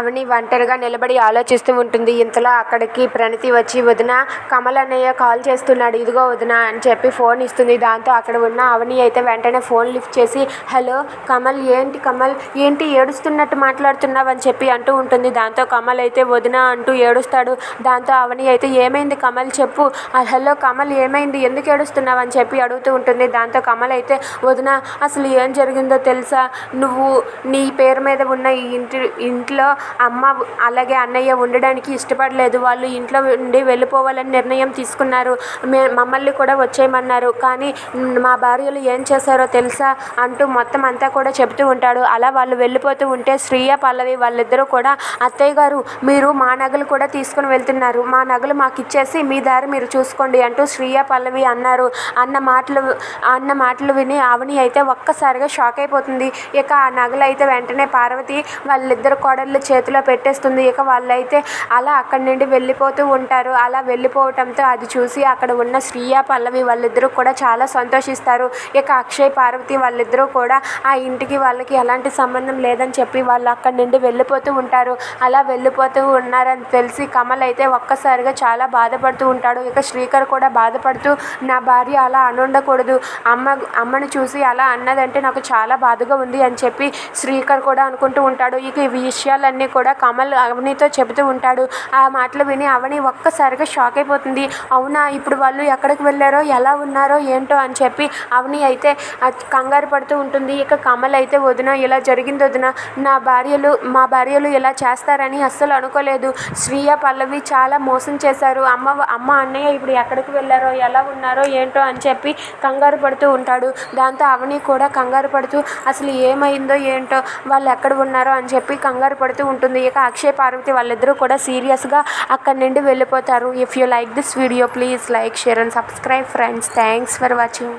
అవని ఒంటరిగా నిలబడి ఆలోచిస్తూ ఉంటుంది. ఇంతలో అక్కడికి ప్రణతి వచ్చి వదిన కమల్ అన్నయ్య కాల్ చేస్తున్నాడు. ఇదిగో వదిన అని చెప్పి ఫోన్ ఇస్తుంది. దాంతో అక్కడ ఉన్న అవని అయితే వెంటనే ఫోన్ లిఫ్ట్ చేసి హలో కమల్ ఏంటి కమల్? ఏంటి ఏడుస్తున్నట్టు మాట్లాడుతున్నావు? అని చెప్పి అంటూ ఉంటుంది. దాంతో కమల్ అయితే వదిన అంటూ ఏడుస్తాడు. దాంతో అవని అయితే ఏమైంది కమల్? చెప్పు. హలో కమల్ ఏమైంది? ఎందుకు ఏడుస్తున్నావు? అని చెప్పి అడుగుతూ ఉంటుంది. దాంతో కమల్ అయితే వదిన అసలు ఏం జరిగిందో తెలుసా? నువ్వు నీ పేరు మీద ఉన్న ఈ ఇంటి ఇంట్లో అమ్మ అలాగే అన్నయ్య ఉండడానికి ఇష్టపడలేదు. వాళ్ళు ఇంట్లో ఉండి వెళ్ళిపోవాలని నిర్ణయం తీసుకున్నారు. మే మమ్మల్ని కూడా వచ్చేయమన్నారు. కానీ మా భార్యలు ఏం చేశారో తెలుసా? అంటూ మొత్తం అంతా కూడా చెబుతూ ఉంటాడు. అలా వాళ్ళు వెళ్ళిపోతూ ఉంటే శ్రీయ పల్లవి వాళ్ళిద్దరూ కూడా అత్తయ్య గారు మీరు మా నగలు కూడా తీసుకుని వెళ్తున్నారు. మా నగలు మాకు ఇచ్చేసి మీ దారి మీరు చూసుకోండి అంటూ శ్రీయ పల్లవి అన్నారు. అన్న మాటలు అన్న మాటలు విని అవని అయితే ఒక్కసారిగా షాక్ అయిపోతుంది. ఇక ఆ నగలు అయితే వెంటనే పార్వతి వాళ్ళిద్దరు కోడళ్ళు చేతిలో పెట్టేస్తుంది. ఇక వాళ్ళైతే అలా అక్కడి నుండి వెళ్ళిపోతూ ఉంటారు. అలా వెళ్ళిపోవటంతో అది చూసి అక్కడ ఉన్న శ్రీయ పల్లవి వాళ్ళిద్దరూ కూడా చాలా సంతోషిస్తారు. ఇక అక్షయ్ పార్వతి వాళ్ళిద్దరూ కూడా ఆ ఇంటికి వాళ్ళకి ఎలాంటి సంబంధం లేదని చెప్పి వాళ్ళు అక్కడి నుండి వెళ్ళిపోతూ ఉంటారు. అలా వెళ్ళిపోతూ ఉన్నారని తెలిసి కమల్ అయితే ఒక్కసారిగా చాలా బాధపడుతూ ఉంటాడు. ఇక శ్రీకర్ కూడా బాధపడుతూ నా భార్య అలా అనుండకూడదు అమ్మ అమ్మని చూసి అలా అన్నదంటే నాకు చాలా బాధగా ఉంది అని చెప్పి శ్రీకర్ కూడా అనుకుంటూ ఉంటాడు. ఇక ఈ విషయాలన్నీ కూడా కమల్ అవనితో చెబుతూ ఉంటాడు. ఆ మాటలు విని అవని ఒక్కసారిగా షాక్ అయిపోతుంది. అవునా ఇప్పుడు వాళ్ళు ఎక్కడికి వెళ్ళారో ఎలా ఉన్నారో ఏంటో అని చెప్పి అవని అయితే కంగారు పడుతూ ఉంటుంది. ఇక కమల్ అయితే వదిన ఇలా జరిగింది వదిన. నా భార్యలు మా భార్యలు ఇలా చేస్తారని అస్సలు అనుకోలేదు. శ్రీయ పల్లవి చాలా మోసం చేశారు. అమ్మ అమ్మ అన్నయ్య ఇప్పుడు ఎక్కడికి వెళ్ళారో ఎలా ఉన్నారో ఏంటో అని చెప్పి కంగారు పడుతూ ఉంటాడు. దాంతో అవని కూడా కంగారు పడుతూ అసలు ఏమైందో ఏంటో వాళ్ళు ఎక్కడ ఉన్నారో అని చెప్పి కంగారు పడుతూ ఉంటుంది. ఇక అక్షయ్ పార్వతి వాళ్ళిద్దరూ కూడా సీరియస్గా అక్కడి నుండి వెళ్ళిపోతారు. If you like this video please like share and subscribe friends thanks for watching